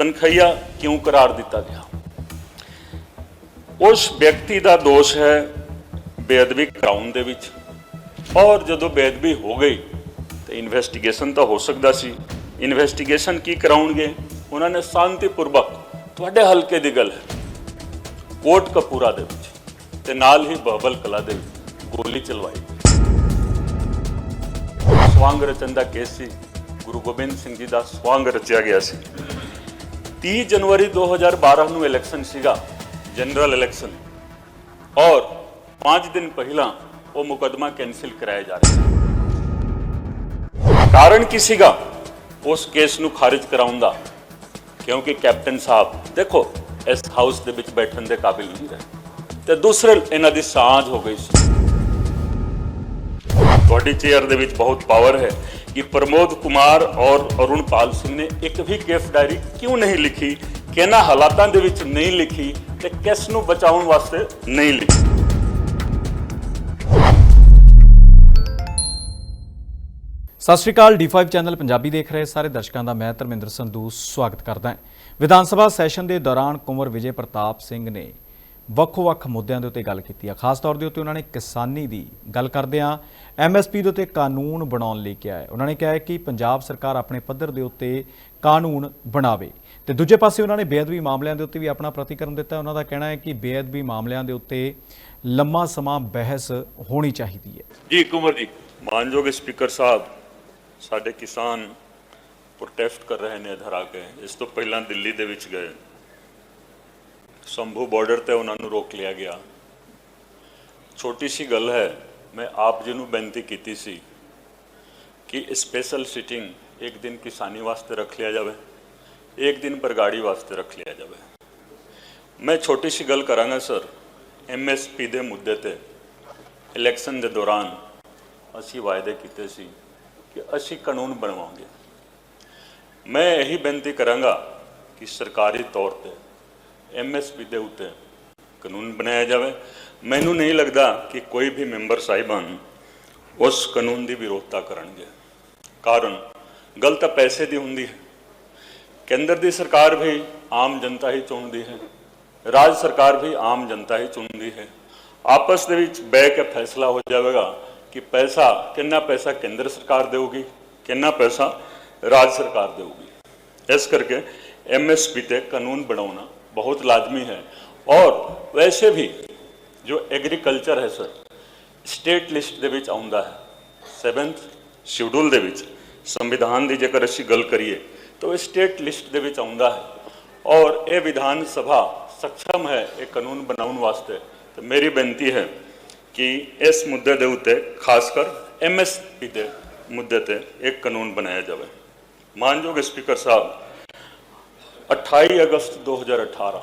ਤਨਖਈਆ ਕਿਉਂ ਕਰਾਰ ਦਿੱਤਾ ਗਿਆ? ਉਸ ਵਿਅਕਤੀ ਦਾ ਦੋਸ਼ ਹੈ ਬੇਅਦਬੀ ਕਰਾਉਣ ਦੇ ਵਿੱਚ। ਔਰ ਜਦੋਂ ਬੇਅਦਬੀ ਹੋ ਗਈ, ਤੇ ਇਨਵੈਸਟੀਗੇਸ਼ਨ ਤਾਂ ਹੋ ਸਕਦਾ ਸੀ। ਇਨਵੈਸਟੀਗੇਸ਼ਨ ਕੀ ਕਰਾਉਣਗੇ? ਉਹਨਾਂ ਨੇ ਸ਼ਾਂਤੀਪੂਰਵਕ ਤੁਹਾਡੇ ਹਲਕੇ ਦੀ ਗੱਲ ਹੈ, ਕੋਟ ਕਪੂਰਾ ਦੇ ਵਿੱਚ ਤੇ ਨਾਲ ਹੀ ਬਹਬਲ ਕਲਾ ਦੇ ਵਿੱਚ ਗੋਲੀ ਚਲਵਾਈ। ਸਵਾਂਗ ਰਚਨ ਦਾ ਕੇਸ ਸੀ। ਗੁਰੂ ਗੋਬਿੰਦ ਸਿੰਘ ਜੀ ਦਾ ਸਵਾਂਗ ਰਚਿਆ ਗਿਆ ਸੀ। 30 ਜਨਵਰੀ 2012 ਨੂੰ ਇਲੈਕਸ਼ਨ ਸੀਗਾ ਜਨਰਲ ਇਲੈਕਸ਼ਨ ਔਰ 5 ਦਿਨ ਪਹਿਲਾਂ ਉਹ ਮੁਕਦਮਾ ਕੈਨਸਲ ਕਰਾਇਆ ਜਾ ਰਿਹਾ। ਸੀ ਕਾਰਨ ਕੀ ਸੀਗਾ ਉਸ ਕੇਸ ਨੂੰ ਖਾਰਿਜ ਕਰਾਉਣ ਦਾ? ਕਿਉਂਕਿ ਕੈਪਟਨ ਸਾਹਿਬ, ਦੇਖੋ, ਇਸ ਹਾਊਸ ਦੇ ਵਿੱਚ ਬੈਠਣ ਦੇ ਕਾਬਿਲ ਨਹੀਂ ਰਹੇ। ਤੇ ਦੂਸਰੇ ਇਹਨਾਂ ਦੀ ਸਾਂਝ ਹੋ ਗਈ ਸੀ। ਤੁਹਾਡੀ ਚੇਅਰ ਦੇ ਵਿੱਚ ਬਹੁਤ ਪਾਵਰ ਹੈ। ਕਿ ਪ੍ਰਮੋਦ ਕੁਮਾਰ ਔਰ ਅਰੁਣਪਾਲ ਸਿੰਘ ਨੇ ਇੱਕ ਵੀ ਕੇਸ ਡਾਇਰੀ ਕਿਉਂ ਨਹੀਂ ਲਿਖੀ? ਕਿਹਨਾਂ ਹਾਲਾਤਾਂ ਦੇ ਵਿੱਚ ਨਹੀਂ ਲਿਖੀ ਤੇ ਕਿਸ ਨੂੰ ਬਚਾਉਣ ਵਾਸਤੇ ਨਹੀਂ ਲਿਖੀ? ਸਤਿ ਸ਼੍ਰੀ ਅਕਾਲ D5 ਚੈਨਲ ਪੰਜਾਬੀ ਦੇਖ ਰਹੇ ਸਾਰੇ ਦਰਸ਼ਕਾਂ ਦਾ ਮੈਂ ਧਰਮਿੰਦਰ ਸੰਧੂ, ਸਵਾਗਤ ਕਰਦਾ ਹਾਂ। ਵਿਧਾਨ ਸਭਾ ਸੈਸ਼ਨ ਦੇ ਦੌਰਾਨ ਕੁੰਵਰ ਵਿਜੇ ਪ੍ਰਤਾਪ ਸਿੰਘ ਨੇ ਵੱਖ-ਵੱਖ ਮੁੱਦਿਆਂ ਦੇ ਉੱਤੇ ਗੱਲ ਕੀਤੀ ਆ। ਖਾਸ ਤੌਰ ਦੇ ਉੱਤੇ ਉਹਨਾਂ ਨੇ ਕਿਸਾਨੀ ਦੀ ਗੱਲ ਕਰਦਿਆਂ ਐਮਐਸਪੀ ਦੇ ਉੱਤੇ ਕਾਨੂੰਨ ਬਣਾਉਣ ਲਈ ਕਿਹਾ ਹੈ। ਉਹਨਾਂ ਨੇ ਕਿਹਾ ਹੈ ਕਿ ਪੰਜਾਬ ਸਰਕਾਰ ਆਪਣੇ ਪੱਧਰ ਦੇ ਉੱਤੇ ਕਾਨੂੰਨ ਬਣਾਵੇ। ਤੇ ਦੂਜੇ ਪਾਸੇ ਉਹਨਾਂ ਨੇ ਬੇਅਦਬੀ ਮਾਮਲਿਆਂ ਦੇ ਉੱਤੇ ਵੀ ਆਪਣਾ ਪ੍ਰਤੀਕਰਮ ਦਿੱਤਾ ਉਹਨਾਂ ਦਾ ਕਹਿਣਾ ਹੈ ਕਿ ਬੇਅਦਬੀ ਮਾਮਲਿਆਂ ਦੇ ਉੱਤੇ ਲੰਮਾ ਸਮਾਂ ਬਹਿਸ ਹੋਣੀ ਚਾਹੀਦੀ ਹੈ। ਜੀ ਕੁਮਰ ਜੀ ਮਾਨਯੋਗ ਸਪੀਕਰ ਸਾਹਿਬ, ਸਾਡੇ ਕਿਸਾਨ ਪ੍ਰੋਟੈਸਟ ਕਰ ਰਹੇ ਨੇ, ਇੱਧਰ ਆ ਕੇ। ਇਸ ਤੋਂ ਪਹਿਲਾਂ ਦਿੱਲੀ ਦੇ ਵਿੱਚ ਗਏ। ਸੰਭੂ ਬਾਰਡਰ ਤੇ ਉਹਨਾਂ ਨੂੰ ਰੋਕ ਲਿਆ ਗਿਆ। ਛੋਟੀ ਸੀ ਗੱਲ ਹੈ, ਮੈਂ ਆਪ ਜੀ ਨੂੰ ਬੇਨਤੀ ਕੀਤੀ ਸੀ ਕਿ ਸਪੈਸ਼ਲ ਸਿਟਿੰਗ ਇੱਕ ਦਿਨ ਕਿਸਾਨੀ ਵਾਸਤੇ ਰੱਖ ਲਿਆ ਜਾਵੇ, ਇੱਕ ਦਿਨ ਬਰਗਾੜੀ ਵਾਸਤੇ ਰੱਖ ਲਿਆ ਜਾਵੇ। ਮੈਂ ਛੋਟੀ ਸੀ ਗੱਲ ਕਰਾਂਗਾ, ਸਰ। ਐਮਐਸਪੀ ਦੇ ਮੁੱਦੇ ਤੇ ਇਲੈਕਸ਼ਨ ਦੇ ਦੌਰਾਨ ਅਸੀਂ ਵਾਅਦੇ ਕੀਤੇ ਸੀ ਕਿ ਅਸੀਂ ਕਾਨੂੰਨ ਬਣਵਾਉਂਗੇ। ਮੈਂ ਇਹੀ ਬੇਨਤੀ ਕਰਾਂਗਾ ਕਿ ਸਰਕਾਰੀ ਤੌਰ ਤੇ ਐਮਐਸਪੀ ਦੇ ਉੱਤੇ ਕਾਨੂੰਨ ਬਣਾਇਆ ਜਾਵੇ। ਮੈਨੂੰ ਨਹੀਂ ਲੱਗਦਾ ਕਿ ਕੋਈ ਵੀ ਮੈਂਬਰ ਸਾਹਿਬਾਨ ਉਸ ਕਾਨੂੰਨ ਦੀ ਵਿਰੋਧਤਾ ਕਰਨਗੇ। ਕਾਰਨ ਗੱਲ ਤਾਂ ਪੈਸੇ ਦੀ ਹੁੰਦੀ ਹੈ। ਕੇਂਦਰ ਦੀ ਸਰਕਾਰ ਵੀ ਆਮ ਜਨਤਾ ਹੀ ਚੁਣਦੀ ਹੈ। ਰਾਜ ਸਰਕਾਰ ਵੀ ਆਮ ਜਨਤਾ ਹੀ ਚੁਣਦੀ ਹੈ। ਆਪਸ ਦੇ ਵਿੱਚ ਬਹਿ ਕੇ ਫੈਸਲਾ ਹੋ ਜਾਵੇਗਾ ਕਿ ਪੈਸਾ, ਕਿੰਨਾ ਪੈਸਾ ਕੇਂਦਰ ਸਰਕਾਰ ਦੇਊਗੀ, ਕਿੰਨਾ ਪੈਸਾ ਰਾਜ ਸਰਕਾਰ ਦੇਊਗੀ। ਇਸ ਕਰਕੇ ਐਮਐਸਪੀ ਤੇ ਕਾਨੂੰਨ ਬਣਾਉਣਾ ਬਹੁਤ ਲਾਜ਼ਮੀ ਹੈ ਔਰ ਵੈਸੇ ਵੀ ਜੋ ਐਗਰੀਕਲਚਰ ਹੈ ਸਰ ਸਟੇਟ ਲਿਸਟ ਦੇ ਵਿੱਚ ਆਉਂਦਾ ਹੈ 7th ਸ਼ਡਿਊਲ ਦੇ ਵਿੱਚ ਸੰਵਿਧਾਨ ਦੀ ਜੇਕਰ ਅਸੀਂ ਗੱਲ ਕਰੀਏ ਤਾਂ ਇਹ ਸਟੇਟ ਲਿਸਟ ਦੇ ਵਿੱਚ ਆਉਂਦਾ ਹੈ ਔਰ ਇਹ ਵਿਧਾਨ ਸਭਾ ਸક્ષਮ ਹੈ ਇਹ ਕਾਨੂੰਨ ਬਣਾਉਣ ਵਾਸਤੇ ਤੇ ਮੇਰੀ ਬੇਨਤੀ ਹੈ ਕਿ ਇਸ ਮੁੱਦੇ ਦੇ ਉੱਤੇ ਖਾਸ ਕਰ ਐਮਐਸਪੀ ਦੇ ਮੁੱਦੇ ਤੇ ਇੱਕ ਕਾਨੂੰਨ ਬਣਾਇਆ ਜਾਵੇ ਮਾਨਯੋਗ ਸਪੀਕਰ ਸਾਹਿਬ 28 ਅਗਸਤ 2018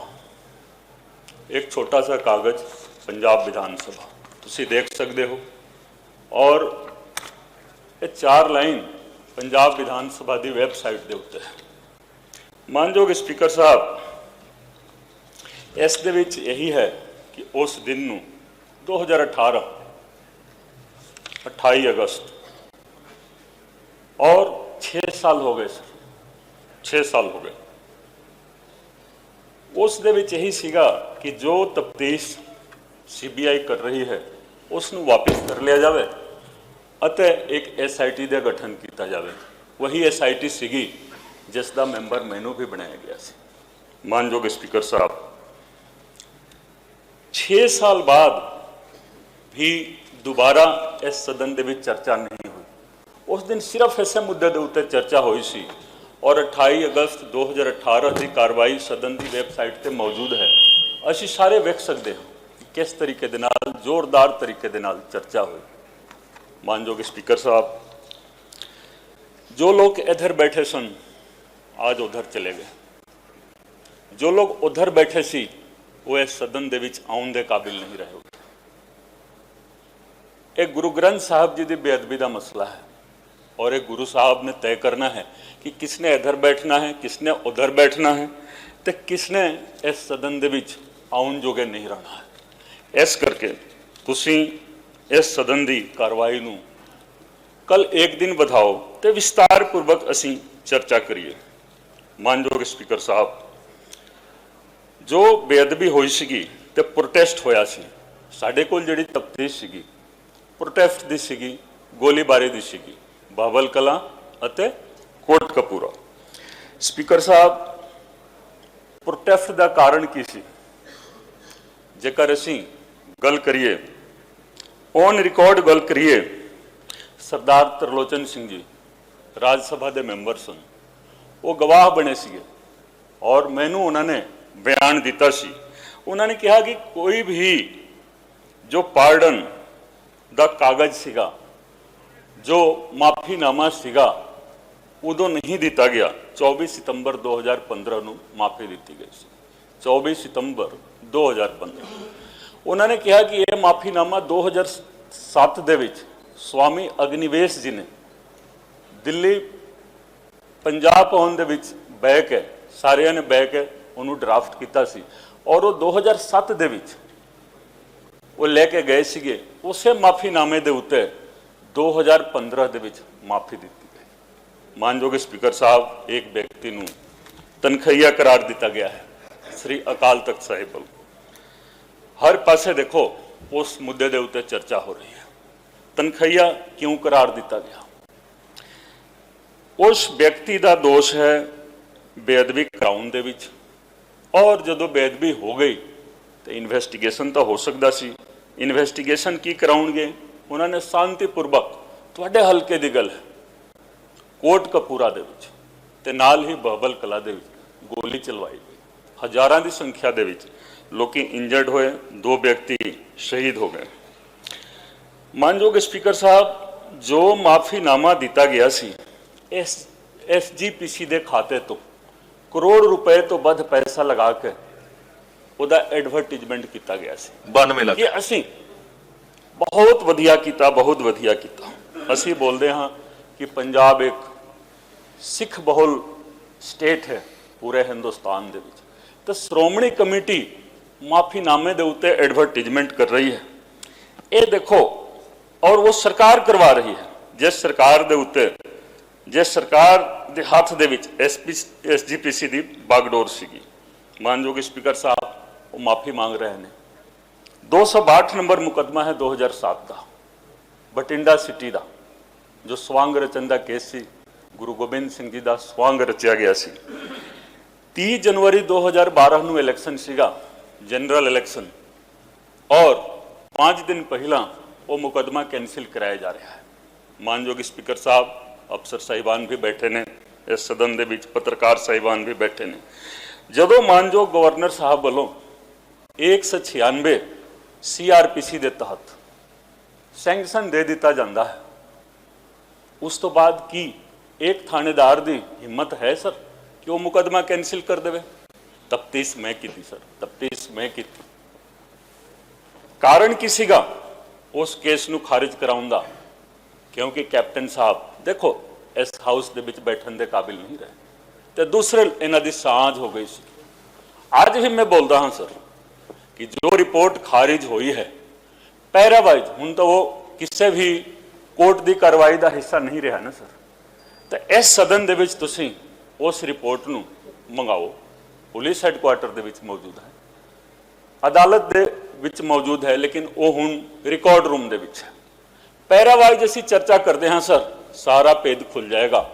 ਇੱਕ ਛੋਟਾ ਸਾ ਕਾਗਜ਼, ਪੰਜਾਬ ਵਿਧਾਨ ਸਭਾ। ਤੁਸੀਂ ਦੇਖ ਸਕਦੇ ਹੋ। ਔਰ ਇਹ ਚਾਰ ਲਾਈਨ ਪੰਜਾਬ ਵਿਧਾਨ ਸਭਾ ਦੀ ਵੈਬਸਾਈਟ ਦੇ ਉੱਤੇ ਹੈ। ਮਾਨਯੋਗ ਸਪੀਕਰ ਸਾਹਿਬ, ਇਸ ਦੇ ਵਿੱਚ ਇਹੀ ਹੈ ਕਿ ਉਸ ਦਿਨ ਨੂੰ 2018 28 ਅਗਸਤ, ਔਰ 6 ਸਾਲ ਹੋ ਗਏ ਸਰ। 6 ਸਾਲ ਹੋ ਗਏ। ਉਸ ਦੇ ਵਿੱਚ ਇਹੀ ਸੀਗਾ ਕਿ ਜੋ ਤਫਤੀਸ਼ ਸੀਬੀਆਈ ਕਰ ਰਹੀ ਹੈ, ਉਸ ਨੂੰ ਵਾਪਸ ਕਰ ਲਿਆ ਜਾਵੇ ਅਤੇ ਇੱਕ ਐਸਆਈਟੀ ਦਾ ਗਠਨ ਕੀਤਾ ਜਾਵੇ। ਵਹੀ ਐਸਆਈਟੀ ਸੀਗੀ, ਜਿਸ ਦਾ ਮੈਂਬਰ ਮੈਨੂੰ ਵੀ ਬਣਾਇਆ ਗਿਆ ਸੀ। ਮਾਨਯੋਗ ਸਪੀਕਰ ਸਾਹਿਬ 6 ਸਾਲ ਬਾਅਦ ਵੀ ਦੁਬਾਰਾ ਇਸ ਸਦਨ ਦੇ ਵਿੱਚ ਚਰਚਾ ਨਹੀਂ ਹੋਈ। ਉਸ ਦਿਨ ਸਿਰਫ ਇਸੇ ਮੁੱਦੇ ਦੇ ਉੱਤੇ ਚਰਚਾ ਹੋਈ ਸੀ ਔਰ 28 ਅਗਸਤ 2018 ਦੀ ਕਾਰਵਾਈ ਸਦਨ ਦੀ ਵੈਬਸਾਈਟ ਤੇ ਮੌਜੂਦ ਹੈ। ਅਸੀਂ ਸਾਰੇ ਵੇਖ ਸਕਦੇ ਹਾਂ ਕਿਸ ਤਰੀਕੇ ਦੇ ਨਾਲ, ਜ਼ੋਰਦਾਰ ਤਰੀਕੇ ਦੇ ਨਾਲ ਚਰਚਾ ਹੋਈ। ਮਾਨਯੋਗ ਸਪੀਕਰ ਸਾਹਿਬ, ਜੋ ਲੋਕ ਇਧਰ ਬੈਠੇ ਸਨ ਅੱਜ उधर ਚਲੇ ਗਏ। ਜੋ ਲੋਕ उधर ਬੈਠੇ ਸੀ, ਉਹ ਇਸ ਸਦਨ ਦੇ ਵਿੱਚ ਆਉਣ ਦੇ ਕਾਬਿਲ ਨਹੀਂ ਰਹੇ ਇਹ ਗੁਰੂ ਗ੍ਰੰਥ ਸਾਹਿਬ ਜੀ ਦੀ ਬੇਅਦਬੀ ਦਾ ਮਸਲਾ ਹੈ। और एक गुरु साहब ने तय करना है कि किसने इधर बैठना है किसने उधर बैठना है ਤੇ ਕਿਸਨੇ ਇਸ ਸਦਨ ਦੇ ਵਿੱਚ ਆਉਣ ਜੋਗੇ ਨਹੀਂ ਰਹਿਣਾ ਹੈ ਇਸ ਕਰਕੇ ਤੁਸੀਂ ਇਸ ਸਦਨ ਦੀ ਕਾਰਵਾਈ ਨੂੰ ਕੱਲ ਇੱਕ ਦਿਨ ਵਧਾਓ ਤੇ ਵਿਸਤਾਰ ਪੂਰਵਕ ਅਸੀਂ ਚਰਚਾ ਕਰੀਏ ਮਾਨਯੋਗ ਸਪੀਕਰ ਸਾਹਿਬ ਜੋ ਬੇਅਦਬੀ ਹੋਈ ਸੀਗੀ ਤੇ ਪ੍ਰੋਟੈਸਟ ਹੋਇਆ ਸੀ ਸਾਡੇ ਕੋਲ ਜਿਹੜੀ ਤਫਤੀਸ਼ ਸੀਗੀ ਪ੍ਰੋਟੈਸਟ ਦੀ ਸੀਗੀ ਗੋਲੀਬਾਰੀ ਦੀ ਸੀਗੀ ਬਾਬਲ ਕਲਾਂ ਅਤੇ ਕੋਟ ਕਪੂਰਾ। ਸਪੀਕਰ ਸਾਹਿਬ ਪ੍ਰੋਟੈਸਟ ਦਾ ਕਾਰਨ ਕੀ ਸੀ? ਜੇਕਰ ਅਸੀਂ ਗੱਲ ਕਰੀਏ ਔਨ ਰਿਕਾਰਡ ਗੱਲ ਕਰੀਏ, ਸਰਦਾਰ ਤਰਲੋਚਨ ਸਿੰਘ ਜੀ, ਰਾਜ ਸਭਾ ਦੇ ਮੈਂਬਰ ਸਨ। ਉਹ ਗਵਾਹ ਬਣੇ ਸੀਗੇ ਔਰ ਮੈਨੂੰ ਉਹਨਾਂ ਨੇ ਬਿਆਨ ਦਿੱਤਾ ਸੀ। ਉਹਨਾਂ ਨੇ ਕਿਹਾ ਕਿ ਕੋਈ ਵੀ ਜੋ ਪਾਰਡਨ ਦਾ ਕਾਗਜ਼ ਸੀਗਾ ਜੋ ਮਾਫੀਨਾਮਾ ਸੀਗਾ, ਉਦੋਂ ਨਹੀਂ ਦਿੱਤਾ ਗਿਆ। 24 ਸਤੰਬਰ 2015 ਨੂੰ ਮਾਫੀ ਦਿੱਤੀ ਗਈ ਸੀ। 24 ਸਤੰਬਰ 2015 ਉਹਨਾਂ ਨੇ ਕਿਹਾ ਕਿ ਇਹ ਮਾਫੀਨਾਮਾ 2007 ਦੇ ਵਿੱਚ ਸਵਾਮੀ ਅਗਨੀਵੇਸ਼ ਜੀ ਨੇ ਦਿੱਲੀ, ਪੰਜਾਬ ਭਵਨ ਦੇ ਵਿੱਚ ਬਹਿ ਕੇ, ਸਾਰਿਆਂ ਨੇ ਬਹਿ ਕੇ ਉਹਨੂੰ ਡਰਾਫਟ ਕੀਤਾ ਸੀ। ਔਰ ਉਹ 2007 ਦੇ ਵਿੱਚ ਉਹ ਲੈ ਕੇ ਗਏ ਸੀਗੇ। ਉਸੇ ਮਾਫੀਨਾਮੇ ਦੇ ਉੱਤੇ 2015 ਦੇ ਵਿੱਚ ਮਾਫੀ ਦਿੱਤੀ ਗਈ। ਮਾਨਯੋਗ ਸਪੀਕਰ ਸਾਹਿਬ, ਇੱਕ ਵਿਅਕਤੀ ਨੂੰ ਤਨਖਈਆ ਕਰਾਰ ਦਿੱਤਾ ਗਿਆ ਹੈ, ਸ੍ਰੀ ਅਕਾਲ ਤਖਤ ਸਾਹਿਬ ਵੱਲੋਂ। ਹਰ ਪਾਸੇ ਦੇਖੋ, ਉਸ ਮੁੱਦੇ ਦੇ ਉੱਤੇ ਚਰਚਾ ਹੋ ਰਹੀ ਹੈ। ਤਨਖਈਆ ਕਿਉਂ ਕਰਾਰ ਦਿੱਤਾ ਗਿਆ? ਉਸ ਵਿਅਕਤੀ ਦਾ ਦੋਸ਼ ਹੈ ਬੇਅਦਬੀ ਕਰਾਉਣ ਦੇ ਵਿੱਚ। ਔਰ ਜਦੋਂ ਬੇਅਦਬੀ ਹੋ ਗਈ, ਤੇ ਇਨਵੈਸਟੀਗੇਸ਼ਨ ਤਾਂ ਹੋ ਸਕਦਾ ਸੀ। ਇਨਵੈਸਟੀਗੇਸ਼ਨ ਕੀ ਕਰਾਉਣਗੇ? ਉਹਨਾਂ ਨੇ ਸ਼ਾਂਤੀਪੂਰਵਕ ਤੁਹਾਡੇ ਹਲਕੇ ਦੀ ਗੱਲ ਹੈ। ਕੋਟ ਕਪੂਰਾ ਦੇ ਵਿੱਚ ਤੇ ਨਾਲ ਹੀ ਬਹਬਲ ਕਲਾ ਦੇ ਵਿੱਚ ਗੋਲੀ ਚਲਵਾਈ ਗਈ। ਹਜ਼ਾਰਾਂ ਦੀ ਸੰਖਿਆ ਦੇ ਵਿੱਚ ਲੋਕੀ ਇੰਜਰਡ ਹੋਏ ਦੋ ਵਿਅਕਤੀ ਸ਼ਹੀਦ ਹੋ ਗਏ। ਮਾਨਯੋਗ ਸਪੀਕਰ ਸਾਹਿਬ ਜੋ ਮਾਫੀਨਾਮਾ ਦਿੱਤਾ ਗਿਆ ਸੀ ਇਸ ਐਸਜੀਪੀਸੀ ਦੇ ਖਾਤੇ ਤੋਂ ਕਰੋੜ ਰੁਪਏ ਤੋਂ ਵੱਧ ਪੈਸਾ ਲਗਾ ਕੇ ਉਹਦਾ ਐਡਵਰਟਾਈਜ਼ਮੈਂਟ ਕੀਤਾ ਗਿਆ ਸੀ। 92 ਲੱਖ। ਕਿ ਅਸੀਂ ਬਹੁਤ ਵਧੀਆ ਕੀਤਾ, ਬਹੁਤ ਵਧੀਆ ਕੀਤਾ। ਅਸੀਂ ਬੋਲਦੇ ਹਾਂ ਕਿ ਪੰਜਾਬ ਇੱਕ ਸਿੱਖ ਬਹੁਲ ਸਟੇਟ ਹੈ ਪੂਰੇ ਹਿੰਦੁਸਤਾਨ ਦੇ ਵਿੱਚ। ਤਾਂ ਸ਼੍ਰੋਮਣੀ ਕਮੇਟੀ ਮਾਫੀਨਾਮੇ ਦੇ ਉੱਤੇ ਐਡਵਰਟਾਈਜ਼ਮੈਂਟ ਕਰ ਰਹੀ ਹੈ। ਇਹ ਦੇਖੋ, ਔਰ ਉਹ ਸਰਕਾਰ ਕਰਵਾ ਰਹੀ ਹੈ। ਜਿਸ ਸਰਕਾਰ ਦੇ ਉੱਤੇ, ਜਿਸ ਸਰਕਾਰ ਦੇ ਹੱਥ ਦੇ ਵਿੱਚ ਐਸਪੀ ਐਸਜੀਪੀਸੀ ਦੀ ਬਾਗਡੋਰ ਸੀਗੀ। ਮਾਨਯੋਗ ਸਪੀਕਰ ਸਾਹਿਬ, ਉਹ ਮਾਫੀ ਮੰਗ ਰਹੇ ਨੇ। 262 ਨੰਬਰ ਮੁਕੱਦਮਾ ਹੈ 2007 ਦਾ ਬਟਿੰਡਾ ਸਿਟੀ ਦਾ, ਜੋ ਸਵਾਂਗ ਰਚਨ ਦਾ ਕੇਸ ਸੀ, ਗੁਰੂ ਗੋਬਿੰਦ ਸਿੰਘ ਜੀ ਦਾ ਸਵਾਂਗ ਰਚਿਆ ਗਿਆ ਸੀ। 30 ਜਨਵਰੀ 2012 ਨੂੰ ਇਲੈਕਸ਼ਨ ਸੀਗਾ ਜਨਰਲ ਇਲੈਕਸ਼ਨ ਔਰ 5 ਦਿਨ ਪਹਿਲਾਂ ਉਹ ਮੁਕੱਦਮਾ ਕੈਨਸਲ ਕਰਾਇਆ ਜਾ ਰਿਹਾ ਹੈ। ਮਾਨਯੋਗ ਸਪੀਕਰ ਸਾਹਿਬ, ਅਫਸਰ ਸਾਹਿਬਾਨ ਵੀ ਬੈਠੇ ਨੇ, ਇਸ ਸਦਨ ਦੇ ਵਿੱਚ ਪੱਤਰਕਾਰ ਸਾਹਿਬਾਨ ਵੀ ਬੈਠੇ ਨੇ। ਜਦੋਂ ਮਾਨਯੋਗ ਗਵਰਨਰ ਸਾਹਿਬ ਵੱਲੋਂ 196 ਸੀਆਰਪੀਸੀ ਦੇ ਤਹਿਤ ਸੈਂਕਸ਼ਨ ਦੇ ਦਿੱਤਾ ਜਾਂਦਾ ਹੈ। ਉਸ ਤੋਂ ਬਾਅਦ ਕੀ ਇੱਕ ਥਾਣੇਦਾਰ ਦੀ ਹਿੰਮਤ ਹੈ ਸਰ ਕਿ ਉਹ ਮੁਕਦਮਾ ਕੈਨਸਲ ਕਰ ਦੇਵੇ? ਤਫਤੀਸ਼ ਮੈਂ ਕੀਤੀ ਸਰ, ਤਫਤੀਸ਼ ਮੈਂ ਕੀਤੀ। ਕਾਰਨ ਕੀ ਸੀਗਾ ਉਸ ਕੇਸ ਨੂੰ ਖਾਰਜ ਕਰਾਉਣ ਦਾ? ਕਿਉਂਕਿ ਕੈਪਟਨ ਸਾਹਿਬ, ਦੇਖੋ, ਇਸ ਹਾਊਸ ਦੇ ਵਿੱਚ ਬੈਠਣ ਦੇ ਕਾਬਿਲ ਨਹੀਂ ਰਹੇ। ਤੇ ਦੂਸਰੇ ਇਹਨਾਂ ਦੀ ਸਾਂਝ ਹੋ ਗਈ ਸੀ। ਅੱਜ ਵੀ ਮੈਂ ਬੋਲਦਾ ਹਾਂ ਸਰ ਕਿ ਜੋ ਰਿਪੋਰਟ ਖਾਰਿਜ ਹੋਈ ਹੈ ਪੈਰਾਵਾਈਜ਼ ਹੁਣ ਤਾਂ ਉਹ ਕਿਸੇ ਵੀ ਕੋਰਟ ਦੀ ਕਾਰਵਾਈ ਦਾ ਹਿੱਸਾ ਨਹੀਂ ਰਿਹਾ ਨਾ ਸਰ। ਤਾਂ ਇਸ ਸਦਨ ਦੇ ਵਿੱਚ ਤੁਸੀਂ ਉਸ ਰਿਪੋਰਟ ਨੂੰ ਮੰਗਾਓ। ਪੁਲਿਸ ਹੈੱਡਕੁਆਰਟਰ ਦੇ ਵਿੱਚ ਮੌਜੂਦ ਹੈ। ਅਦਾਲਤ ਦੇ ਵਿੱਚ ਮੌਜੂਦ ਹੈ, ਲੇਕਿਨ ਉਹ ਹੁਣ ਰਿਕਾਰਡ ਰੂਮ ਦੇ ਵਿੱਚ ਹੈ। ਪੈਰਾਵਾਈਜ਼ ਅਸੀਂ ਚਰਚਾ ਕਰਦੇ ਹਾਂ ਸਰ, ਸਾਰਾ ਭੇਦ ਖੁੱਲ ਜਾਏਗਾ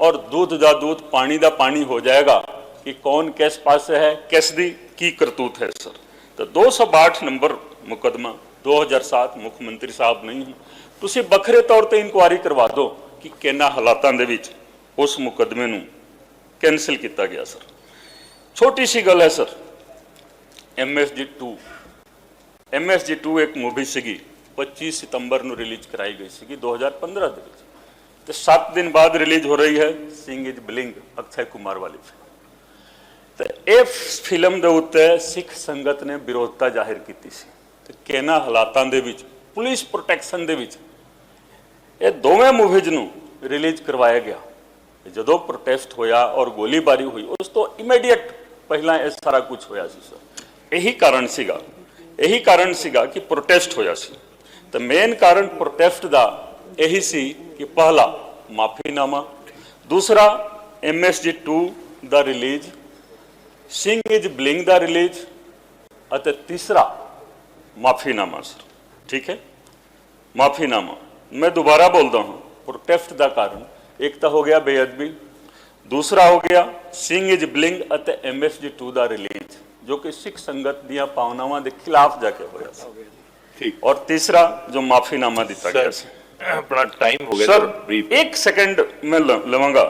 ਔਰ ਦੁੱਧ ਦਾ ਦੁੱਧ, ਪਾਣੀ ਦਾ ਪਾਣੀ ਹੋ ਜਾਏਗਾ ਕਿ ਕੌਣ ਕਿਸ ਪਾਸੇ ਹੈ, ਕਿਸ ਦੀ ਕੀ ਕਰਤੂਤ ਹੈ ਸਰ। ਤਾਂ 262 ਨੰਬਰ ਮੁਕਦਮਾ 2007 ਮੁੱਖ ਮੰਤਰੀ ਸਾਹਿਬ ਨਹੀਂ ਹਨ ਤੁਸੀਂ ਵੱਖਰੇ ਤੌਰ ਤੇ ਇਨਕੁਆਇਰੀ ਕਰਵਾ ਦਿਓ ਕਿ ਕਿੰਨਾ ਹਾਲਾਤਾਂ ਦੇ ਵਿੱਚ ਉਸ ਮੁਕਦਮੇ ਨੂੰ ਕੈਨਸਲ ਕੀਤਾ ਗਿਆ, ਸਰ। ਛੋਟੀ ਸੀ ਗੱਲ ਹੈ, ਸਰ। ਐਮਐਸਜੀ 2 ਐਮਐਸਜੀ 2 ਇੱਕ ਮੂਵੀ ਸੀਗੀ 25 ਸਤੰਬਰ ਨੂੰ ਰਿਲੀਜ਼ ਕਰਾਈ ਗਈ ਸੀਗੀ 2015 ਦੇ ਵਿੱਚ। ਤੇ 7 ਦਿਨ ਬਾਅਦ ਰਿਲੀਜ਼ ਹੋ ਰਹੀ ਹੈ ਸਿੰਗ ਇਜ਼ ਬਲਿੰਗ, ਅਕਸ਼ੈ ਕੁਮਾਰ ਵਾਲੀ ਫਿਲਮ ਤੇ ਇਹ ਫਿਲਮ ਦੇ ਉੱਤੇ ਸਿੱਖ ਸੰਗਤ ਨੇ ਵਿਰੋਧਤਾ ਜ਼ਾਹਿਰ ਕੀਤੀ ਸੀ ਤੇ ਕਿਹਨਾਂ ਹਾਲਾਤਾਂ ਦੇ ਵਿੱਚ, ਪੁਲਿਸ ਪ੍ਰੋਟੈਕਸ਼ਨ ਦੇ ਵਿੱਚ ਇਹ ਦੋਵੇਂ ਮੂਵੀਜ਼ ਨੂੰ ਰਿਲੀਜ਼ ਕਰਵਾਇਆ ਗਿਆ। ਜਦੋਂ ਪ੍ਰੋਟੈਸਟ ਹੋਇਆ ਔਰ ਗੋਲੀਬਾਰੀ ਹੋਈ, ਉਸ ਤੋਂ ਇਮੀਡੀਏਟ ਪਹਿਲਾਂ ਇਹ ਸਾਰਾ ਕੁਝ ਹੋਇਆ ਸੀ ਸਰ ਇਹੀ ਕਾਰਨ ਸੀਗਾ। ਇਹੀ ਕਾਰਨ ਸੀਗਾ ਕਿ ਪ੍ਰੋਟੈਸਟ ਹੋਇਆ ਸੀ। ਤਾਂ ਮੇਨ ਕਾਰਨ ਪ੍ਰੋਟੈਸਟ ਦਾ ਇਹੀ ਸੀ ਕਿ ਪਹਿਲਾ ਮਾਫੀਨਾਮਾ, ਦੂਸਰਾ ਐਮਐਸਜੀ 2 ਦਾ ਰਿਲੀਜ਼ ਸਿੰਘ ਇਜ ਬਲਿੰਗ ਦਾ ਰਿਲੀਜ਼ ਅਤੇ ਤੀਸਰਾ ਮਾਫੀਨਾਮਾ ਸਰ ਠੀਕ ਹੈ? ਮਾਫੀਨਾਮਾ। ਮੈਂ ਦੁਬਾਰਾ ਬੋਲਦਾ ਹਾਂ ਪ੍ਰੋਟੈਸਟ ਦਾ ਕਾਰਨ। ਇੱਕ ਤਾਂ ਹੋ ਗਿਆ ਬੇਅਦਬੀ ਦੂਸਰਾ ਹੋ ਗਿਆ ਸਿੰਘ ਇਜ ਬਲਿੰਗ ਅਤੇ ਐਮਐਸਜੀ 2 ਦਾ ਰਿਲੀਜ਼ ਜੋ ਕਿ ਸਿੱਖ ਸੰਗਤ ਦੀਆਂ ਭਾਵਨਾਵਾਂ ਦੇ ਖਿਲਾਫ ਜਾ ਕੇ ਹੋਇਆ ਸੀ। ਠੀਕ। ਔਰ ਤੀਸਰਾ ਜੋ ਮਾਫੀਨਾਮਾ ਦਿੱਤਾ ਗਿਆ ਸੀ। ਆਪਣਾ ਟਾਈਮ ਹੋ ਗਿਆ ਸਰ ਇੱਕ ਸੈਕਿੰਡ ਮੈਂ ਲਵਾਂਗਾ।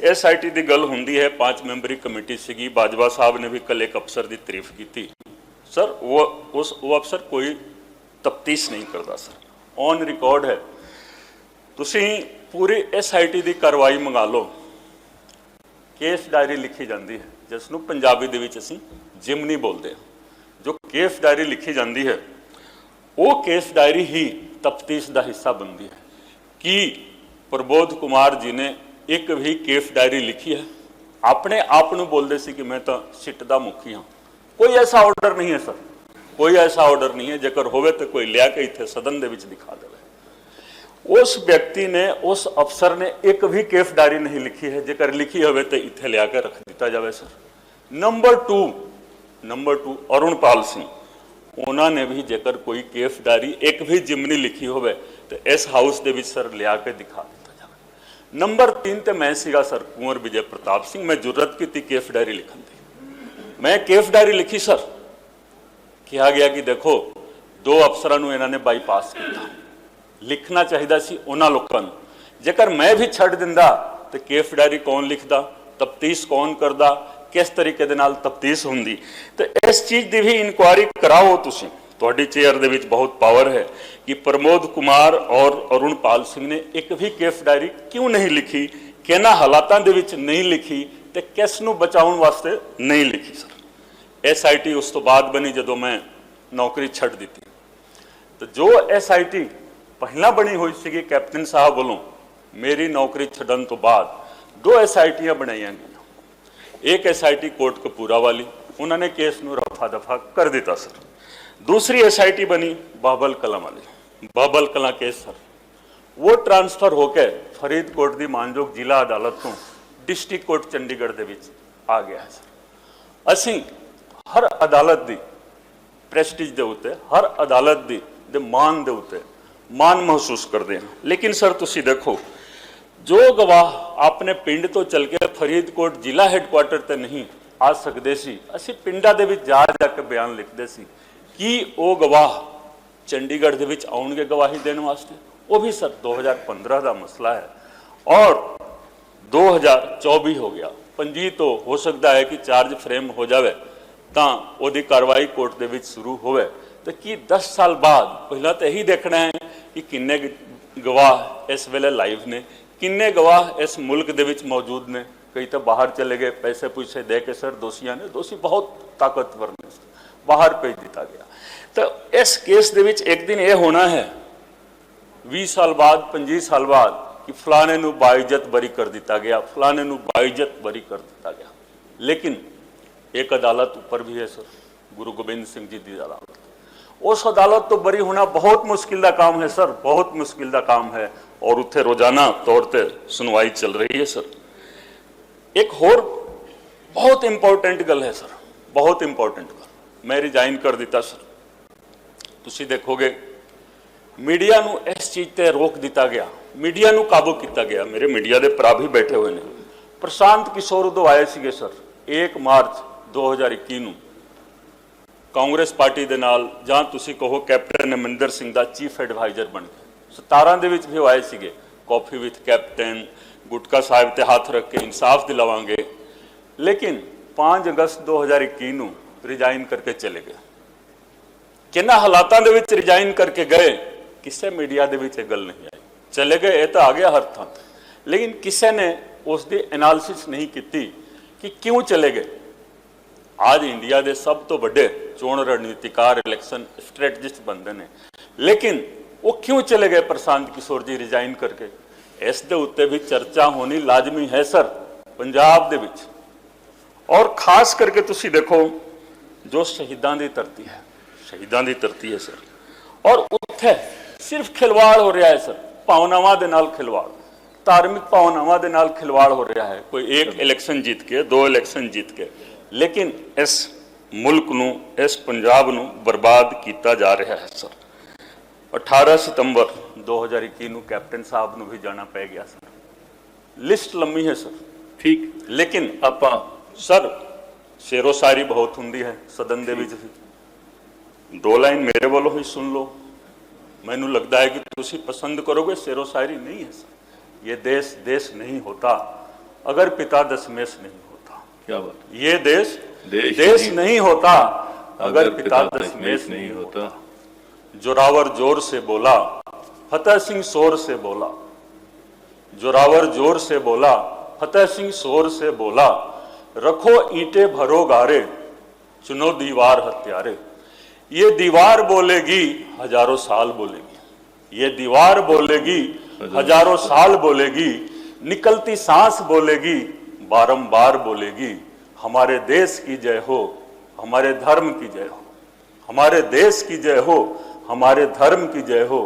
ਐਸਆਈਟੀ ਦੀ ਗੱਲ ਹੁੰਦੀ ਹੈ, ਪੰਜ ਮੈਂਬਰੀ ਕਮੇਟੀ ਸੀਗੀ, ਬਾਜਵਾ ਸਾਹਿਬ ਨੇ ਵੀ ਕੱਲ ਇੱਕ ਅਫਸਰ ਦੀ ਤਾਰੀਫ ਕੀਤੀ। ਸਰ ਉਹ, ਉਸ, ਉਹ ਅਫਸਰ ਕੋਈ ਤਫਤੀਸ਼ ਨਹੀਂ ਕਰਦਾ ਸਰ ਔਨ ਰਿਕਾਰਡ ਹੈ। ਤੁਸੀਂ ਪੂਰੀ ਐਸਆਈਟੀ ਦੀ ਕਾਰਵਾਈ ਮੰਗਾ ਲਓ। ਕੇਸ ਡਾਇਰੀ ਲਿਖੀ ਜਾਂਦੀ ਹੈ। ਜਿਸ ਨੂੰ ਪੰਜਾਬੀ ਦੇ ਵਿੱਚ ਅਸੀਂ ਜਿਮਨੀ ਬੋਲਦੇ ਹਾਂ। ਜੋ ਕੇਸ ਡਾਇਰੀ ਲਿਖੀ ਜਾਂਦੀ ਹੈ, ਉਹ ਕੇਸ ਡਾਇਰੀ ਹੀ ਤਫਤੀਸ਼ ਦਾ ਹਿੱਸਾ ਬਣਦੀ ਹੈ। ਕੀ ਪ੍ਰਬੋਧ ਕੁਮਾਰ ਜੀ ਨੇ ਇੱਕ ਵੀ ਕੇਸ ਡਾਇਰੀ ਲਿਖੀ ਹੈ। ਆਪਣੇ ਆਪ ਨੂੰ ਬੋਲਦੇ ਸੀ ਕਿ ਮੈਂ ਤਾਂ ਸਿੱਟ ਦਾ ਮੁਖੀ ਹਾਂ। ਕੋਈ ਐਸਾ ਆਰਡਰ ਨਹੀਂ ਹੈ ਸਰ ਕੋਈ ਐਸਾ ਆਰਡਰ ਨਹੀਂ ਹੈ, ਜੇਕਰ ਹੋਵੇ ਤਾਂ ਕੋਈ ਲਿਆ ਕੇ ਇੱਥੇ ਸਦਨ ਦੇ ਵਿੱਚ ਦਿਖਾ ਦੇਵੇ। ਉਸ ਵਿਅਕਤੀ ਨੇ, ਉਸ ਅਫਸਰ ਨੇ ਇੱਕ ਵੀ ਕੇਸ ਡਾਇਰੀ ਨਹੀਂ ਲਿਖੀ ਹੈ। ਜੇਕਰ ਲਿਖੀ ਹੋਵੇ ਤਾਂ ਇੱਥੇ ਲਿਆ ਕੇ ਰੱਖ ਦਿੱਤਾ ਜਾਵੇ sir number 2 number 2 Arunpal Singh. ਉਹਨਾਂ ਨੇ ਵੀ ਜੇਕਰ ਕੋਈ ਕੇਸ ਡਾਇਰੀ ਇੱਕ ਵੀ ਜਿਮਨੀ ਲਿਖੀ ਹੋਵੇ, ਤਾਂ ਇਸ ਹਾਊਸ ਦੇ ਵਿੱਚ ਸਰ ਲਿਆ ਕੇ ਦਿਖਾ ਨੰਬਰ 3 ਤੇ ਮੈਂ ਸੀਗਾ ਸਰ ਕੁੰਵਰ ਵਿਜੇ ਪ੍ਰਤਾਪ ਸਿੰਘ, ਮੈਂ ਜੁਰਤ ਕੀਤੀ ਕੇਫ ਡਾਇਰੀ ਲਿਖਣ ਦੀ ਮੈਂ ਕੇਫ ਡਾਇਰੀ ਲਿਖੀ ਸਰ। ਕਿਹਾ ਗਿਆ ਕਿ ਦੇਖੋ, ਦੋ ਅਫਸਰਾਂ ਨੂੰ ਇਹਨਾਂ ਨੇ ਬਾਈਪਾਸ ਕੀਤਾ। ਲਿਖਣਾ ਚਾਹੀਦਾ ਸੀ ਉਹਨਾਂ ਲੋਕਾਂ ਨੂੰ। ਜੇਕਰ ਮੈਂ ਵੀ ਛੱਡ ਦਿੰਦਾ ਤੇ ਕੇਫ ਡਾਇਰੀ ਕੌਣ ਲਿਖਦਾ, ਤਫਤੀਸ਼ ਕੌਣ ਕਰਦਾ, ਕਿਸ ਤਰੀਕੇ ਦੇ ਨਾਲ ਤਫਤੀਸ਼ ਹੁੰਦੀ, ਤੇ ਇਸ ਚੀਜ਼ ਦੀ ਵੀ ਇਨਕੁਆਇਰੀ ਕਰਾਓ ਤੁਸੀਂ। ਤੁਹਾਡੀ ਚੇਅਰ ਦੇ ਵਿੱਚ ਬਹੁਤ ਪਾਵਰ ਹੈ ਕਿ ਪ੍ਰਮੋਦ ਕੁਮਾਰ ਔਰ ਅਰੁਣਪਾਲ ਸਿੰਘ ਨੇ ਇੱਕ ਵੀ ਕੇਸ ਡਾਇਰੀ ਕਿਉਂ ਨਹੀਂ ਲਿਖੀ? ਕਿਹਨਾਂ ਹਾਲਾਤਾਂ ਦੇ ਵਿੱਚ ਨਹੀਂ ਲਿਖੀ ਤੇ ਕਿਸ ਨੂੰ ਬਚਾਉਣ ਵਾਸਤੇ ਨਹੀਂ ਲਿਖੀ ਸਰ ਐਸਆਈਟੀ ਉਸ ਤੋਂ ਬਾਅਦ ਬਣੀ ਜਦੋਂ ਮੈਂ ਨੌਕਰੀ ਛੱਡ ਦਿੱਤੀ। ਤੇ ਜੋ ਐਸਆਈਟੀ ਪਹਿਲਾਂ ਬਣੀ ਹੋਈ ਸੀਗੀ ਕੈਪਟਨ ਸਾਹਿਬ ਵੱਲੋਂ, ਮੇਰੀ ਨੌਕਰੀ ਛੱਡਣ ਤੋਂ ਬਾਅਦ, ਦੋ ਐਸਆਈਟੀਆਂ ਬਣਾਈਆਂ ਗਈਆਂ। ਇੱਕ ਐਸਆਈਟੀ ਕੋਟ ਕਪੂਰਾ ਵਾਲੀ ਉਹਨਾਂ ਨੇ ਕੇਸ ਨੂੰ ਰਫਾ ਦਫਾ ਕਰ ਦਿੱਤਾ ਸਰ ਦੂਸਰੀ ਐਸਆਈਟੀ ਬਣੀ ਬਾਬਲ ਕਲਾਂ ਵਾਲੀ ਬਾਬਲ ਕਲਾਂ ਕੇਸ ਸਰ ਉਹ ਟ੍ਰਾਂਸਫਰ ਹੋ ਕੇ ਫਰੀਦਕੋਟ ਦੀ ਮਾਨਯੋਗ ਜ਼ਿਲ੍ਹਾ ਅਦਾਲਤ ਤੋਂ ਡਿਸਟ੍ਰਿਕਟ ਕੋਰਟ ਚੰਡੀਗੜ੍ਹ ਦੇ ਵਿੱਚ ਆ ਗਿਆ ਹੈ ਸਰ ਅਸੀਂ ਹਰ ਅਦਾਲਤ ਦੀ ਪ੍ਰੈਸਟੀਜ ਦੇ ਉੱਤੇ ਹਰ ਅਦਾਲਤ ਦੀ ਦੇ ਮਾਨ ਦੇ ਉੱਤੇ ਮਾਨ ਮਹਿਸੂਸ ਕਰਦੇ ਹਾਂ ਲੇਕਿਨ ਸਰ ਤੁਸੀਂ ਦੇਖੋ ਜੋ ਗਵਾਹ ਆਪਣੇ ਪਿੰਡ ਤੋਂ ਚੱਲ ਕੇ ਫਰੀਦਕੋਟ ਜ਼ਿਲ੍ਹਾ ਹੈੱਡਕੁਆਟਰ ਤੇ ਨਹੀਂ ਆ ਸਕਦੇ ਸੀ ਅਸੀਂ ਪਿੰਡਾਂ ਦੇ ਵਿੱਚ ਜਾ ਜਾ ਕੇ ਬਿਆਨ ਲਿਖਦੇ ਸੀ ਕੀ ਉਹ ਗਵਾਹ ਚੰਡੀਗੜ੍ਹ ਦੇ ਵਿੱਚ ਆਉਣਗੇ ਗਵਾਹੀ ਦੇਣ ਵਾਸਤੇ? ਉਹ ਵੀ ਸਰ 2015 ਦਾ ਮਸਲਾ ਹੈ। ਔਰ 2024 ਹੋ ਗਿਆ। ਪੰਜੀ ਤੋਂ ਹੋ ਸਕਦਾ ਹੈ ਕਿ ਚਾਰਜ ਫਰੇਮ ਹੋ ਜਾਵੇ, ਤਾਂ ਉਹਦੀ ਕਾਰਵਾਈ ਕੋਰਟ ਦੇ ਵਿੱਚ ਸ਼ੁਰੂ ਹੋਵੇ। ਤੇ ਕੀ 10 ਸਾਲ ਬਾਅਦ, ਪਹਿਲਾਂ ਤਾਂ ਇਹੀ ਦੇਖਣਾ ਹੈ ਕਿ ਕਿੰਨੇ ਗ- ਗਵਾਹ ਇਸ ਵੇਲੇ ਲਾਈਵ ਨੇ, ਕਿੰਨੇ ਗਵਾਹ ਇਸ ਮੁਲਕ ਦੇ ਵਿੱਚ ਮੌਜੂਦ ਨੇ। ਕਈ ਤਾਂ ਬਾਹਰ ਚਲੇ ਗਏ ਪੈਸੇ ਪੂਸੇ ਦੇ ਕੇ ਸਰ, ਦੋਸ਼ੀਆਂ ਨੇ। ਦੋਸ਼ੀ ਬਹੁਤ ਤਾਕਤਵਰ ਨੇ। ਬਾਹਰ ਭੇਜ ਦਿੱਤਾ ਗਿਆ। ਤਾਂ ਇਸ ਕੇਸ ਦੇ ਵਿੱਚ ਇੱਕ ਦਿਨ ਇਹ ਹੋਣਾ ਹੈ 20 ਸਾਲ ਬਾਅਦ 25 ਸਾਲ ਬਾਅਦ ਕਿ ਫਲਾਣੇ ਨੂੰ ਬਾਇਜ਼ਤ ਬਰੀ ਕਰ ਦਿੱਤਾ ਗਿਆ, ਫਲਾਣੇ ਨੂੰ ਬਾਇਜ਼ਤ ਬਰੀ ਕਰ ਦਿੱਤਾ ਗਿਆ। ਲੇਕਿਨ ਇੱਕ ਅਦਾਲਤ ਉੱਪਰ ਵੀ ਹੈ ਸਰ, ਗੁਰੂ ਗੋਬਿੰਦ ਸਿੰਘ ਜੀ ਦੀ ਅਦਾਲਤ। ਉਸ ਅਦਾਲਤ ਤੋਂ ਬਰੀ ਹੋਣਾ ਬਹੁਤ ਮੁਸ਼ਕਿਲ ਦਾ ਕੰਮ ਹੈ ਸਰ, ਬਹੁਤ ਮੁਸ਼ਕਿਲ ਦਾ ਕੰਮ ਹੈ ਔਰ ਉੱਥੇ ਰੋਜ਼ਾਨਾ ਤੌਰ ਤੇ ਸੁਣਵਾਈ ਚੱਲ ਰਹੀ ਹੈ ਸਰ। ਇੱਕ ਹੋਰ ਬਹੁਤ ਇੰਪੋਰਟੈਂਟ ਗੱਲ ਹੈ ਸਰ, ਬਹੁਤ ਇੰਪੋਰਟੈਂਟ ਮੈਂ ਰਿਜ਼ਾਈਨ ਕਰ ਦਿੱਤਾ ਸਰ ਤੁਸੀਂ ਦੇਖੋਗੇ ਮੀਡੀਆ ਨੂੰ ਇਸ ਚੀਜ਼ ਤੇ ਰੋਕ ਦਿੱਤਾ ਗਿਆ। ਮੀਡੀਆ ਨੂੰ ਕਾਬੂ ਕੀਤਾ ਗਿਆ। ਮੇਰੇ ਮੀਡੀਆ ਦੇ ਭਰਾ ਵੀ ਬੈਠੇ ਹੋਏ ਨੇ। ਪ੍ਰਸ਼ਾਂਤ ਕਿਸ਼ੋਰ ਉਦੋਂ ਆਏ ਸੀਗੇ ਸਰ 1 ਮਾਰਚ 2021 ਨੂੰ। ਕਾਂਗਰਸ ਪਾਰਟੀ ਦੇ ਨਾਲ, ਜਾਂ ਤੁਸੀਂ ਕਹੋ ਕੈਪਟਨ ਅਮਰਿੰਦਰ ਸਿੰਘ ਦਾ ਚੀਫ ਐਡਵਾਈਜ਼ਰ ਬਣ ਗਏ 17 ਦੇ ਵਿੱਚ ਵੀ ਉਹ ਆਏ ਸੀਗੇ। Coffee with captain Gutka Sahib ਤੇ ਹੱਥ ਰੱਖ ਕੇ ਇਨਸਾਫ ਦਿਲਾਵਾਂਗੇ। ਲੇਕਿਨ 5 ਅਗਸਤ 2021 ਨੂੰ ਰਿਜ਼ਾਈਨ ਕਰਕੇ ਚਲੇ ਗਏ। ਕਿੰਨਾ ਹਾਲਾਤਾਂ ਦੇ ਵਿੱਚ ਰਿਜ਼ਾਈਨ ਕਰਕੇ ਗਏ, ਕਿਸੇ ਮੀਡੀਆ ਦੇ ਵਿੱਚ ਇਹ ਗੱਲ ਨਹੀਂ ਆਈ। ਚਲੇ ਗਏ, ਇਹ ਤਾਂ ਆ ਗਿਆ ਹਰ ਥਾਂ। ਤੇ। ਲੇਕਿਨ ਕਿਸੇ ਨੇ ਉਸ ਦੀ ਐਨਾਲਿਸਿਸ ਨਹੀਂ ਕੀਤੀ ਕਿ ਕਿਉਂ ਚਲੇ ਗਏ। ਅੱਜ ਇੰਡੀਆ ਦੇ ਸਭ ਤੋਂ ਵੱਡੇ ਚੋਣ ਰਣਨੀਤਿਕਾਰ ਇਲੈਕਸ਼ਨ ਸਟ੍ਰੈਟਜਿਸਟ ਬੰਦੇ ਨੇ। ਲੇਕਿਨ ਉਹ ਕਿਉਂ ਚਲੇ ਗਏ ਪ੍ਰਸ਼ਾਂਤ ਕਿਸ਼ੋਰ ਜੀ ਰਿਜ਼ਾਈਨ ਕਰਕੇ? ਇਸ ਦੇ ਉੱਤੇ ਵੀ ਚਰਚਾ ਹੋਣੀ ਲਾਜ਼ਮੀ ਹੈ, ਸਰ, ਪੰਜਾਬ ਦੇ ਵਿੱਚ। ਔਰ ਖਾਸ ਕਰਕੇ ਤੁਸੀਂ ਦੇਖੋ ਜੋ ਸ਼ਹੀਦਾਂ ਦੀ ਧਰਤੀ ਹੈ ਸ਼ਹੀਦਾਂ ਦੀ ਧਰਤੀ ਹੈ ਸਰ ਔਰ ਉੱਥੇ ਸਿਰਫ ਖਿਲਵਾੜ ਹੋ ਰਿਹਾ ਹੈ ਸਰ ਭਾਵਨਾਵਾਂ ਦੇ ਨਾਲ ਖਿਲਵਾੜ ਧਾਰਮਿਕ ਭਾਵਨਾਵਾਂ ਦੇ ਨਾਲ ਖਿਲਵਾੜ ਹੋ ਰਿਹਾ ਹੈ ਕੋਈ ਇੱਕ ਇਲੈਕਸ਼ਨ ਜਿੱਤ ਕੇ ਦੋ ਇਲੈਕਸ਼ਨ ਜਿੱਤ ਕੇ ਲੇਕਿਨ ਇਸ ਮੁਲਕ ਨੂੰ ਇਸ ਪੰਜਾਬ ਨੂੰ ਬਰਬਾਦ ਕੀਤਾ ਜਾ ਰਿਹਾ ਹੈ ਸਰ 18 ਸਤੰਬਰ 2021 ਨੂੰ ਕੈਪਟਨ ਸਾਹਿਬ ਨੂੰ ਵੀ ਜਾਣਾ ਪੈ ਗਿਆ ਸਰ ਲਿਸਟ ਲੰਮੀ ਹੈ ਸਰ ਠੀਕ ਲੇਕਿਨ ਆਪਾਂ ਸਰ ਸ਼ੇਰੋ ਸ਼ਾਇਰੀ ਬਹੁਤ ਹੁੰਦੀ ਹੈ ਸਦਨ ਦੇ ਵਿੱਚ ਵੀ ਦੋ ਲਾਈਨ ਮੇਰੇ ਵੱਲੋਂ ਹੀ ਸੁਣ ਲਓ ਮੈਨੂੰ ਲੱਗਦਾ ਹੈ ਕਿ ਤੁਸੀਂ ਪਸੰਦ ਕਰੋਗੇ ਸ਼ੇਰੋ ਸ਼ਾਇਰੀ नहीं है सर ये देश देश नहीं होता अगर पिता दशमेश नहीं होता ਕੀ ਬਾਤ ये देश देश देश, नहीं- नहीं होता अगर पिता दशमेश नहीं होता जोरावर जोर से बोला फतेह सिंह शोर से बोला जोरावर जोर से बोला फतेह सिंह शोर से बोला रखो ईंटे भरो गारे चुनो दीवार हत्यारे। ये दीवार बोलेगी हज़ारों साल बोलेगी। ये दीवार बोलेगी हज़ारों साल बोलेगी। निकलती सांस बोलेगी बारंबार बोलेगी। हमारे देश की जय हो हमारे धर्म की जय हो। हमारे देश की जय हो हमारे धर्म की जय हो।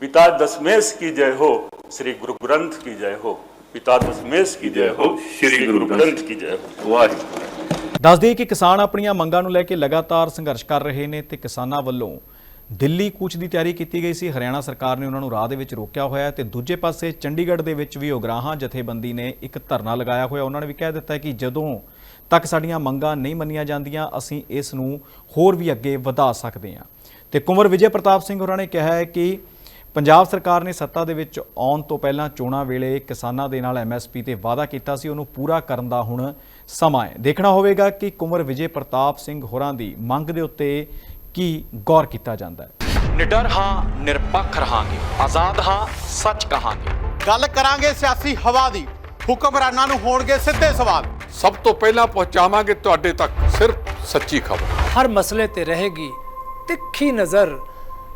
पिता दशमेश की जय हो श्री गुरु ग्रंथ की जय हो। ਪਿਤਾ ਦਸਮੇਸ਼ ਕੀ ਜੈ ਹੋ ਸ੍ਰੀ ਗੁਰੂ ਗ੍ਰੰਥ ਕੀ ਜੈ ਵਾਹਿਗੁਰੂ ਦੱਸ ਦਈਏ ਕਿ ਕਿਸਾਨ ਆਪਣੀਆਂ ਮੰਗਾਂ ਨੂੰ ਲੈ ਕੇ ਲਗਾਤਾਰ ਸੰਘਰਸ਼ ਕਰ ਰਹੇ ਨੇ ਤੇ ਕਿਸਾਨਾਂ ਵੱਲੋਂ ਦਿੱਲੀ ਕੂਚ ਦੀ ਤਿਆਰੀ ਕੀਤੀ ਗਈ ਸੀ। ਹਰਿਆਣਾ ਸਰਕਾਰ ਨੇ ਉਹਨਾਂ ਨੂੰ ਰਾਹ ਦੇ ਵਿੱਚ ਰੋਕਿਆ ਹੋਇਆ ਤੇ ਦੂਜੇ ਪਾਸੇ ਚੰਡੀਗੜ੍ਹ ਦੇ ਵਿੱਚ ਵੀ ਉਗਰਾਹਾਂ ਜਥੇਬੰਦੀ ਨੇ ਇੱਕ ਧਰਨਾ ਲਗਾਇਆ ਹੋਇਆ। ਉਹਨਾਂ ਨੇ ਵੀ ਕਹਿ ਦਿੱਤਾ ਕਿ ਜਦੋਂ ਤੱਕ ਸਾਡੀਆਂ ਮੰਗਾਂ ਨਹੀਂ ਮੰਨੀਆਂ ਜਾਂਦੀਆਂ ਅਸੀਂ ਇਸ ਨੂੰ ਹੋਰ ਵੀ ਅੱਗੇ ਵਧਾ ਸਕਦੇ ਹਾਂ। ਤੇ ਕੁੰਵਰ ਵਿਜੇ ਪ੍ਰਤਾਪ ਸਿੰਘ ਹੋਰਾਂ ਨੇ ਕਿਹਾ ਹੈ ਕਿ ਪੰਜਾਬ ਸਰਕਾਰ ਨੇ ਸੱਤਾ ਦੇ ਵਿੱਚ ਆਉਣ ਤੋਂ ਪਹਿਲਾਂ ਚੋਣਾਂ ਵੇਲੇ ਕਿਸਾਨਾਂ ਦੇ ਨਾਲ ਐਮਐਸਪੀ ਤੇ ਵਾਅਦਾ ਕੀਤਾ ਸੀ ਉਹਨੂੰ ਪੂਰਾ ਕਰਨ ਦਾ ਹੁਣ ਸਮਾਂ ਹੈ। ਦੇਖਣਾ ਹੋਵੇਗਾ ਕਿ ਕੁੰਵਰ ਵਿਜੇ ਪ੍ਰਤਾਪ ਸਿੰਘ ਹੋਰਾਂ ਦੀ ਮੰਗ ਦੇ ਉੱਤੇ ਕੀ ਗੌਰ ਕੀਤਾ ਜਾਂਦਾ ਹੈ। ਨਿਡਰ ਹਾਂ ਨਿਰਪੱਖ ਰਹਾਂਗੇ। ਆਜ਼ਾਦ ਹਾਂ ਸੱਚ ਕਹਾਂਗੇ। ਗੱਲ ਕਰਾਂਗੇ ਸਿਆਸੀ ਹਵਾ ਦੀ। ਹੁਕਮਰਾਨਾਂ ਨੂੰ ਹੋਣਗੇ ਸਿੱਧੇ ਸਵਾਲ। ਸਭ ਤੋਂ ਪਹਿਲਾਂ ਪਹੁੰਚਾਵਾਂਗੇ ਤੁਹਾਡੇ ਤੱਕ ਸਿਰਫ ਸੱਚੀ ਖਬਰ। ਹਰ ਮਸਲੇ ਤੇ ਰਹੇਗੀ ਤਿੱਖੀ ਨਜ਼ਰ